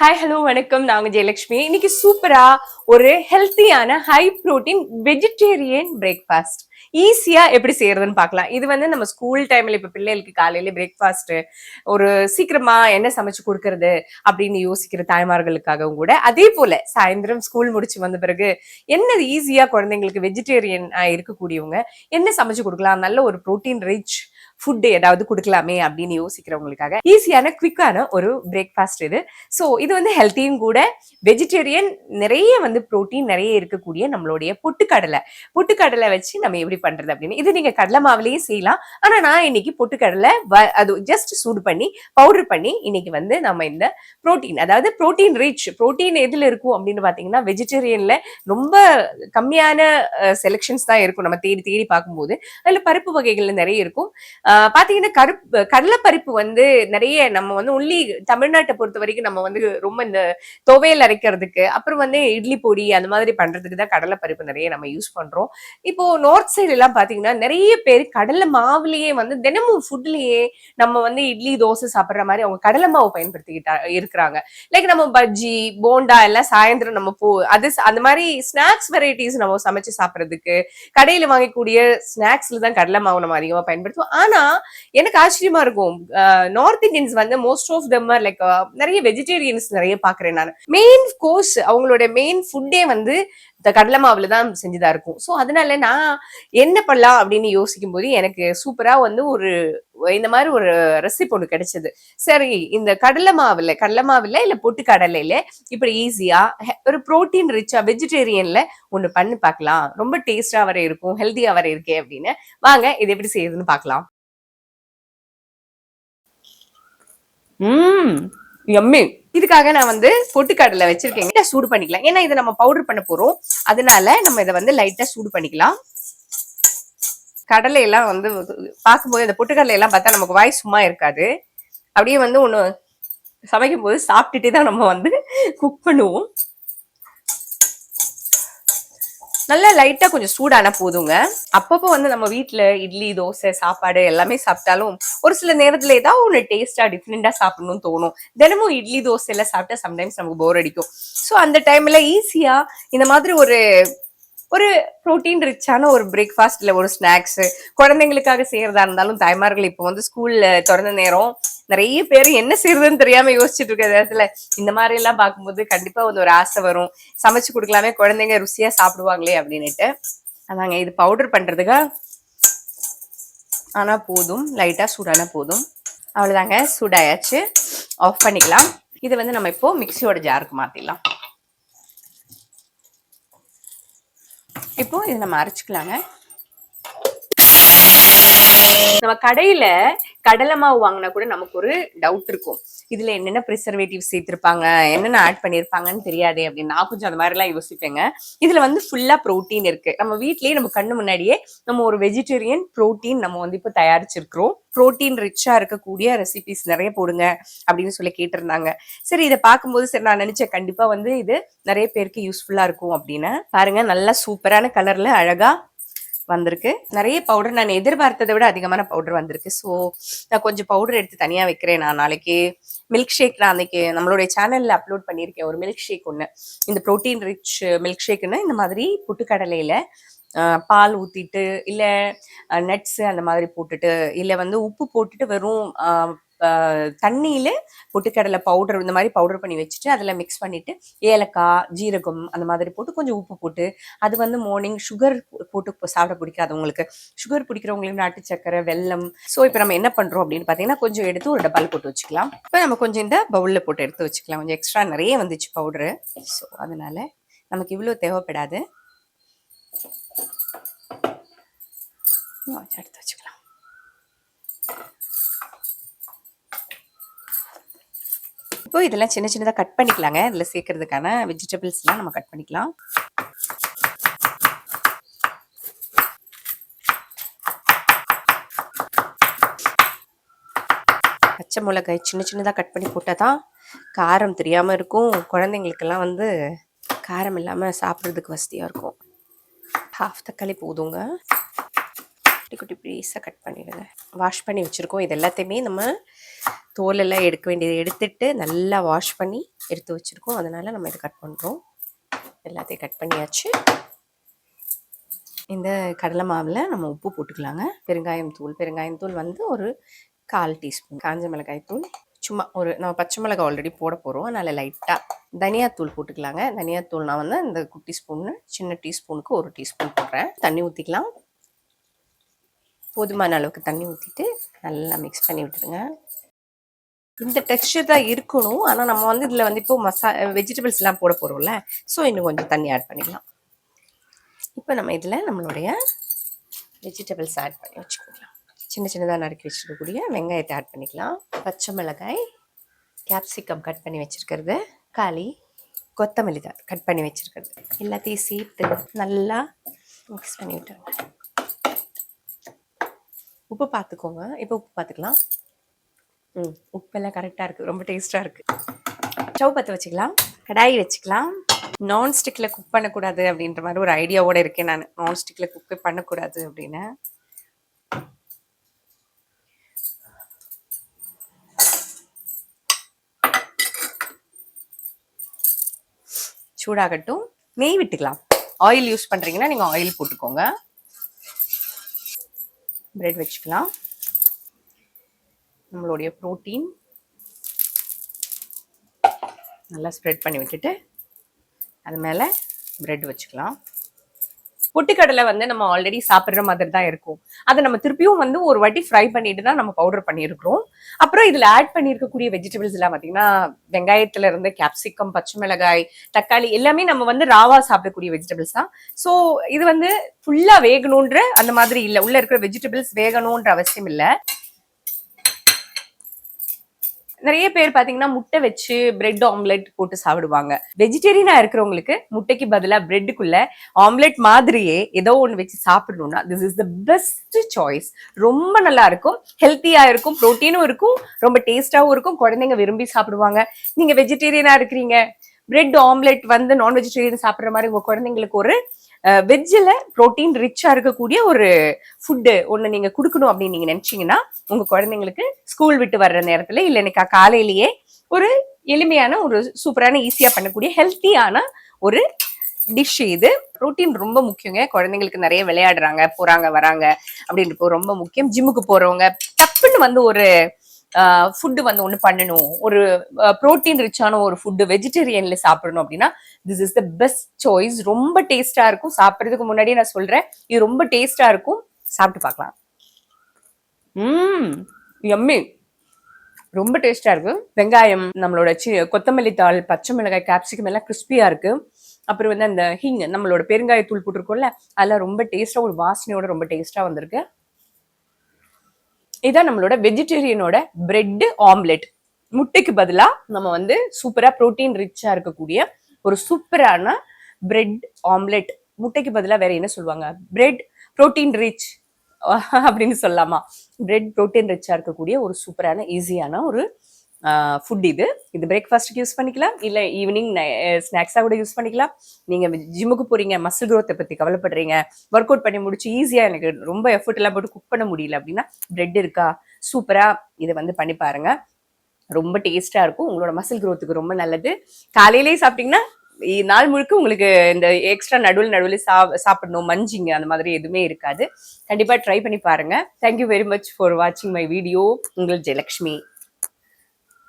Hi hello வணக்கம். நாங்கள் ஜெயலட்சுமி இன்னைக்கு சூப்பரா ஒரு ஹெல்த்தியான ஹை புரோட்டீன் வெஜிடேரியன் பிரேக்ஃபாஸ்ட் ஈஸியா எப்படி செய்யறதுன்னு பார்க்கலாம். இது வந்து நம்ம ஸ்கூல் டைம்ல இப்ப பிள்ளைகளுக்கு காலையில பிரேக்ஃபாஸ்ட் ஒரு சீக்கிரமா என்ன சமைச்சு கொடுக்கறது அப்படின்னு யோசிக்கிற தாய்மார்களுக்காகவும் கூட. அதே போல சாயந்தரம் ஸ்கூல் முடிச்சு வந்த பிறகு என்ன ஈஸியா குழந்தைங்களுக்கு வெஜிடேரியன் இருக்கக்கூடியவங்க என்ன சமைச்சு கொடுக்கலாம்? நல்ல ஒரு புரோட்டீன் ரிச் ஃபுட் ஏதாவது கொடுக்கலாமே அப்படின்னு யோசிக்கிறவங்களுக்காக ஈஸியான குவிக்கான ஒரு பிரேக்ஃபாஸ்ட் இது. ஸோ இது வந்து ஹெல்த்தியும் கூட. வெஜிடேரியன் நிறைய வந்து புரோட்டீன் நிறைய இருக்கக்கூடிய நம்மளுடைய பொட்டுக்கடலை. பொட்டுக்கடலை வச்சு நம்ம எப்படி பண்றது அப்படின்னு. இது நீங்க கடலை மாவுலேயே செய்யலாம். ஆனா நான் இன்னைக்கு பொட்டுக்கடலை வ- அது ஜஸ்ட் சூடு பண்ணி பவுடர் பண்ணி இன்னைக்கு வந்து நம்ம இந்த புரோட்டீன் அதாவது புரோட்டீன் ரிச் புரோட்டீன் எதுல இருக்கும் அப்படின்னு பாத்தீங்கன்னா வெஜிடேரியன்ல ரொம்ப கம்மியான செலெக்ஷன்ஸ் தான் இருக்கும். நம்ம தேடி தேடி பார்க்கும்போது. அதுல பருப்பு வகைகள் நிறைய இருக்கும். பாத்தீங்கன்னா கருப்பு கடலைப்பருப்பு வந்து நிறைய நம்ம வந்து உள்ளி தமிழ்நாட்டை பொறுத்த வரைக்கும் நம்ம வந்து ரொம்ப இந்த துவையல் அரைக்கிறதுக்கு அப்புறம் வந்து இட்லி பொடி அந்த மாதிரி பண்றதுக்கு தான் கடலைப்பருப்பு நிறைய நம்ம யூஸ் பண்றோம். இப்போ நார்த் சைடு எல்லாம் பாத்தீங்கன்னா நிறைய பேர் கடலை மாவுலயே வந்து தினமும் ஃபுட்லயே நம்ம வந்து இட்லி தோசை சாப்பிடுற மாதிரி அவங்க கடலை மாவு பயன்படுத்திக்கிட்டா இருக்கிறாங்க. லைக் நம்ம பஜ்ஜி போண்டா எல்லாம் சாயந்தரம் நம்ம போ அது அந்த மாதிரி ஸ்நாக்ஸ் வெரைட்டிஸ் நம்ம சமைச்சு சாப்பிடுறதுக்கு கடையில வாங்கக்கூடிய ஸ்நாக்ஸ்ல தான் கடலை மாவு நம்ம அதிகமா பயன்படுத்துவோம். ஆனா எனக்கு ஆச்சரியமா இருக்கும். நார்த் இந்தியன்ஸ் வந்து மோஸ்ட் ஆஃப் தம் லைக் நிறைய வெஜிடேரியன்ஸ் நிறைய பாக்குறேன் நான். மெயின் கோர்ஸ் அவங்களோட மெயின் ஃபுட்டே வந்து இந்த கடலை மாவுல தான் செஞ்சுதா இருக்கும். ஸோ அதனால நான் என்ன பண்ணலாம் அப்படின்னு யோசிக்கும் போது எனக்கு சூப்பரா வந்து ஒரு இந்த மாதிரி ஒரு ரெசிபி ஒன்று கிடைச்சது. சரி இந்த கடலை மாவுல கடலை மாவுல இல்ல பொட்டு கடலையில இப்படி ஈஸியா ஒரு புரோட்டீன் ரிச்சா வெஜிடேரியன்ல ஒண்ணு பண்ணி பார்க்கலாம். ரொம்ப டேஸ்டா வர இருக்கும் ஹெல்த்தியா வர இருக்கே அப்படின்னு. வாங்க இது எப்படி செய்யுதுன்னு பார்க்கலாம். ம் எம்மி இதுக்காக நான் வந்து பொட்டுக்கடலை வச்சிருக்கேன் லைட்டா சூடு பண்ணிக்கலாம். ஏன்னா இதை நம்ம பவுடர் பண்ண போறோம். அதனால நம்ம இதை வந்து லைட்டா சூடு பண்ணிக்கலாம். கடலை எல்லாம் வந்து பார்க்கும்போது இந்த பொட்டுக்கடலை எல்லாம் பார்த்தா நமக்கு வாய் சும்மா இருக்காது. அப்படியே வந்து ஒன்று சமைக்கும் போது சாப்பிட்டுட்டே தான் நம்ம வந்து குக் பண்ணுவோம். நல்லா லைட்டா கொஞ்சம் சூடான போதுங்க. அப்பப்போ வந்து நம்ம வீட்டில் இட்லி தோசை சாப்பாடு எல்லாமே சாப்பிட்டாலும் ஒரு சில நேரத்துல ஏதாவது ஒன்று டேஸ்டா டிஃப்ரெண்டா சாப்பிடணும்னு தோணும். தினமும் இட்லி தோசை எல்லாம் சாப்பிட்டா சம்டைம்ஸ் நமக்கு போர் அடிக்கும். ஸோ அந்த டைம்ல ஈஸியா இந்த மாதிரி ஒரு ஒரு ப்ரோட்டீன் ரிச்சான ஒரு பிரேக்ஃபாஸ்ட் இல்லை ஒரு ஸ்நாக்ஸ் குழந்தைங்களுக்காக செய்யறதா இருந்தாலும் தாய்மார்கள் இப்போ வந்து ஸ்கூல்ல திறந்த நேரம் நிறைய பேர் என்ன செய்யறதுன்னு தெரியாம யோசிச்சுட்டு இருக்க நேரத்துல இந்த மாதிரி எல்லாம் பார்க்கும்போது கண்டிப்பா வந்து ஒரு ஆசை வரும். சமைச்சு கொடுக்கலாமே குழந்தைங்க ருசியா சாப்பிடுவாங்களே அப்படின்னுட்டு. அதாங்க இது பவுடர் பண்றதுக்கு? ஆனா போதும் லைட்டா சூடானா போதும். அவ்வளவுதாங்க சூடாயாச்சு. ஆஃப் பண்ணிக்கலாம். இது வந்து நம்ம இப்போ மிக்சியோட ஜாருக்கு மாத்திடலாம். இப்போ இதை நம்ம அரைச்சுக்கலாங்க. நம்ம கடையில கடலை மாவு வாங்கினா கூட நமக்கு ஒரு டவுட் இருக்கும். இதுல என்னென்ன ப்ரிசர்வேட்டிவ் சேர்த்திருப்பாங்க என்னென்ன ஆட் பண்ணியிருப்பாங்கன்னு தெரியாது அப்படின்னு நான் கொஞ்சம் அந்த மாதிரி எல்லாம் யோசிப்பேங்க. இதுல வந்து ஃபுல்லா ப்ரோட்டீன் இருக்கு. நம்ம வீட்லயே நம்ம கண்ணு முன்னாடியே நம்ம ஒரு வெஜிடேரியன் ப்ரோட்டீன் நம்ம வந்து இப்போ தயாரிச்சிருக்கிறோம். புரோட்டீன் ரிச்சா இருக்கக்கூடிய ரெசிபிஸ் நிறைய போடுங்க அப்படின்னு சொல்லி கேட்டிருந்தாங்க. சரி இதை பார்க்கும்போது சரி நான் நினைச்சேன் கண்டிப்பா வந்து இது நிறைய பேருக்கு யூஸ்ஃபுல்லா இருக்கும் அப்படின்னு. பாருங்க நல்லா சூப்பரான கலர்ல அழகா வந்திருக்கு. நிறைய பவுடர் நான் எதிர்பார்த்ததை விட அதிகமான பவுடர் வந்திருக்கு. ஸோ நான் கொஞ்சம் பவுடர் எடுத்து தனியாக வைக்கிறேன். நான் நாளைக்கு மில்க் ஷேக் நான் அன்னைக்கு நம்மளுடைய சேனலில் அப்லோட் பண்ணியிருக்கேன். ஒரு மில்க் ஷேக் ஒன்று இந்த ப்ரோட்டீன் ரிச் மில்க் ஷேக்குன்னு இந்த மாதிரி புட்டுக்கடலையில் பால் ஊற்றிட்டு இல்லை நட்ஸு அந்த மாதிரி போட்டுட்டு இல்லை வந்து உப்பு போட்டுட்டு வெறும் தண்ணியில் பொட்டுக்கடலை பவுடர் இந்த மாதிரி பவுடர் பண்ணி வச்சுட்டு அதில் மிக்ஸ் பண்ணிட்டு ஏலக்காய் ஜீரகம் அந்த மாதிரி போட்டு கொஞ்சம் உப்பு போட்டு அது வந்து மார்னிங் சுகர் போட்டு சாப்பிட பிடிக்காதவங்களுக்கு சுகர் பிடிக்கிறவங்களுக்கு நாட்டு சக்கரை வெல்லம். ஸோ இப்போ நம்ம என்ன பண்ணுறோம் அப்படின்னு பார்த்தீங்கன்னா கொஞ்சம் எடுத்து ஒரு டப்பால் போட்டு வச்சுக்கலாம். இப்போ நம்ம கொஞ்சம் இந்த பவுலில் போட்டு எடுத்து வச்சுக்கலாம். கொஞ்சம் எக்ஸ்ட்ரா நிறைய வந்துச்சு பவுடரு ஸோ அதனால் நமக்கு இவ்வளோ தேவைப்படாது. எடுத்து வச்சுக்கலாம். இப்போ இதெல்லாம் சின்ன சின்னதாக கட் பண்ணிக்கலாங்க. இதில் சேர்க்கறதுக்கான வெஜிடபிள்ஸ்லாம் நம்ம கட் பண்ணிக்கலாம். பச்சை மிளகாய் சின்ன சின்னதாக கட் பண்ணி போட்டால் தான் காரம் தெரியாமல் இருக்கும். குழந்தைங்களுக்கெல்லாம் வந்து காரம் இல்லாமல் சாப்பிட்றதுக்கு வசதியாக இருக்கும். ஹாஃப் தக்காளி போதுங்க. குட்டி குட்டி பீஸாக கட் பண்ணிடுங்க. வாஷ் பண்ணி வச்சுருக்கோம். இது எல்லாத்தையுமே நம்ம தோல் எல்லாம் எடுக்க வேண்டியதை எடுத்துட்டு நல்லா வாஷ் பண்ணி எடுத்து வச்சுருக்கோம். அதனால் நம்ம இதை கட் பண்ணுறோம் எல்லாத்தையும் கட் பண்ணியாச்சு. இந்த கடலை மாவில் நம்ம உப்பு போட்டுக்கலாங்க. பெருங்காயம் தூள். பெருங்காயம் தூள் வந்து ஒரு கால் டீஸ்பூன். காஞ்ச மிளகாய் தூள். சும்மா ஒரு நம்ம பச்சை மிளகாய் ஆல்ரெடி போட போகிறோம் அதனால் லைட்டாக தனியாத்தூள் போட்டுக்கலாங்க. தனியாத்தூள் நான் வந்து இந்த குட்டி ஸ்பூன்னு சின்ன டீஸ்பூனுக்கு ஒரு டீஸ்பூன் போடுறேன். தண்ணி ஊற்றிக்கலாம் போதுமான அளவுக்கு தண்ணி ஊற்றிட்டு நல்லா மிக்ஸ் பண்ணி விட்டுருங்க இந்த டெக்ஸ்டர் தான் இருக்கணும். ஆனால் நம்ம வந்து இதில் வந்து இப்போ மசா வெஜிடபிள்ஸ்லாம் போட போகிறோம்ல ஸோ இன்னும் கொஞ்சம் தண்ணி ஆட் பண்ணிக்கலாம். இப்போ நம்ம இதில் நம்மளுடைய வெஜிடபிள்ஸ் ஆட் பண்ணி வச்சுக்கலாம். சின்ன சின்னதாக நறுக்கி வச்சுருக்கக்கூடிய வெங்காயத்தை ஆட் பண்ணிக்கலாம். பச்சை மிளகாய் கேப்சிகம் கட் பண்ணி வச்சுருக்கிறது காளி கொத்தமல்லி தான் கட் பண்ணி வச்சுருக்கிறது. எல்லாத்தையும் சேர்த்து நல்லா மிக்ஸ் பண்ணி விட்டுருங்க. உப்பு பார்த்துக்கோங்க. இப்போ உப்பு பார்த்துக்கலாம். ம் உப்பெல்லாம் கரெக்டாக இருக்குது ரொம்ப டேஸ்ட்டாக இருக்குது ஸ்டவ் பற்ற வச்சுக்கலாம். கடாய் வச்சுக்கலாம். நான்ஸ்டிக்கில் குக் பண்ணக்கூடாது அப்படின்ற மாதிரி ஒரு ஐடியாவோடு இருக்கேன் நான். நான்ஸ்டிக்கில் குக் பண்ணக்கூடாது அப்படின்னு. சூடாகட்டும். நெய் விட்டுக்கலாம். ஆயில் யூஸ் பண்ணுறீங்கன்னா நீங்கள் ஆயில் போட்டுக்கோங்க. பிரெட் வச்சுக்கலாம். நம்மளுடைய ப்ரோட்டீன் நல்லா ஸ்ப்ரெட் பண்ணி விட்டுட்டு அது மேலே ப்ரெட் வச்சுக்கலாம். பொட்டுக்கடலை வந்து நம்ம ஆல்ரெடி சாப்பிட்ற மாதிரி தான் இருக்கும். அதை நம்ம திருப்பியும் வந்து ஒரு வாட்டி ஃப்ரை பண்ணிட்டு தான் நம்ம பவுடர் பண்ணியிருக்கிறோம். அப்புறம் இதில் ஆட் பண்ணியிருக்கக்கூடிய வெஜிடபிள்ஸ் எல்லாம் பார்த்தீங்கன்னா வெங்காயத்துல இருந்து கேப்சிகம் பச்சை மிளகாய் தக்காளி எல்லாமே நம்ம வந்து ராவா சாப்பிடக்கூடிய வெஜிடபிள்ஸ் தான். ஸோ இது வந்து ஃபுல்லாக வேகணுன்ற அந்த மாதிரி இல்லை. உள்ள இருக்கிற வெஜிடபிள்ஸ் வேகணுன்ற அவசியம் இல்லை. நிறைய பேர் பாத்தீங்கன்னா முட்டை வச்சு பிரெட் ஆம்லெட் போட்டு சாப்பிடுவாங்க. வெஜிடேரியனா இருக்கிறவங்களுக்கு முட்டைக்கு பதிலாக பிரெட்டுக்குள்ள ஆம்லெட் மாதிரியே ஏதோ ஒன்று வச்சு சாப்பிடணும்னா this is the best choice ரொம்ப நல்லா இருக்கும். ஹெல்த்தியா இருக்கும். ப்ரோட்டீனும் இருக்கும். ரொம்ப டேஸ்டாகவும் இருக்கும். குழந்தைங்க விரும்பி சாப்பிடுவாங்க. நீங்க வெஜிடேரியனா இருக்கிறீங்க. பிரெட் ஆம்லெட் வந்து நான் வெஜிடேரியன் சாப்பிட்ற மாதிரி உங்க குழந்தைங்களுக்கு ஒரு வெஜ்ஜில் ப்ரோட்டீன் ரிச்சாக இருக்கக்கூடிய ஒரு ஃபுட்டு ஒன்று நீங்கள் கொடுக்கணும் அப்படின்னு நீங்கள் நினச்சிங்கன்னா உங்கள் குழந்தைங்களுக்கு ஸ்கூல் விட்டு வர்ற நேரத்தில் இல்லை இன்னைக்கா காலையிலேயே ஒரு எளிமையான ஒரு சூப்பரான ஈஸியாக பண்ணக்கூடிய ஹெல்த்தியான ஒரு டிஷ் இது. ப்ரோட்டீன் ரொம்ப முக்கியங்க. குழந்தைங்களுக்கு நிறைய விளையாடுறாங்க போறாங்க வராங்க அப்படின்றப்போ ரொம்ப முக்கியம். ஜிம்முக்கு போறவங்க டப்புன்னு வந்து ஒரு ஃபுட்டு வந்து ஒன்று பண்ணணும். ஒரு ப்ரோட்டீன் ரிச்சான ஒரு ஃபுட்டு வெஜிடேரியன்ல சாப்பிடணும் அப்படின்னா this is the best choice ரொம்ப டேஸ்டா இருக்கும். சாப்பிட்றதுக்கு முன்னாடியே நான் சொல்றேன். இது ரொம்ப டேஸ்டா இருக்கும். சாப்பிட்டு பார்க்கலாம். ம் எம்மி ரொம்ப டேஸ்டா இருக்கு. வெங்காயம் நம்மளோட சி கொத்தமல்லி தாள் பச்சை மிளகாய் கேப்சிகம் எல்லாம் கிறிஸ்பியா இருக்கு. அப்புறம் வந்து அந்த ஹிங் நம்மளோட பெருங்காயத்தூள் போட்டிருக்கோம்ல அதெல்லாம் ரொம்ப டேஸ்டா ஒரு வாசனையோட ரொம்ப டேஸ்டா வந்திருக்கு. இதான் நம்மளோட வெஜிடேரியனோட பிரெட் ஆம்லெட் முட்டைக்கு பதிலாக நம்ம வந்து சூப்பராக ப்ரோட்டீன் ரிச்சாக இருக்கக்கூடிய ஒரு சூப்பரான பிரெட் ஆம்லெட் முட்டைக்கு பதிலாக வேற என்ன சொல்லுவாங்க? பிரெட் ப்ரோட்டீன் ரிச் அப்படின்னு சொல்லலாமா? பிரெட் ப்ரோட்டீன் ரிச்சாக இருக்கக்கூடிய ஒரு சூப்பரான ஈஸியான ஒரு ஃபுட் இது. இது பிரேக்ஃபாஸ்ட்டுக்கு யூஸ் பண்ணிக்கலாம். இல்லை ஈவினிங் ஸ்நாக்ஸாக கூட யூஸ் பண்ணிக்கலாம். நீங்கள் ஜிம்முக்கு போகிறீங்க மசில் க்ரோத்தை பற்றி கவலைப்படுறீங்க ஒர்க் அவுட் பண்ணி முடிச்சு ஈஸியாக எனக்கு ரொம்ப எஃபர்ட் எல்லாம் போட்டு குக் பண்ண முடியல அப்படின்னா பிரெட் இருக்கா? சூப்பராக இதை வந்து பண்ணி பாருங்கள் ரொம்ப டேஸ்ட்டாக இருக்கும். உங்களோட மசில் க்ரோத்துக்கு ரொம்ப நல்லது. காலையிலேயே சாப்பிட்டீங்கன்னா நாள் முழுக்க உங்களுக்கு இந்த எக்ஸ்ட்ரா நடுவில் நடுவில் சா சாப்பிடணும். மஞ்சிங்க அந்த மாதிரி எதுவுமே இருக்காது. கண்டிப்பாக ட்ரை பண்ணி பாருங்கள் thank you very much for வாட்சிங் மை வீடியோ உங்கள் ஜெயலக்ஷ்மி.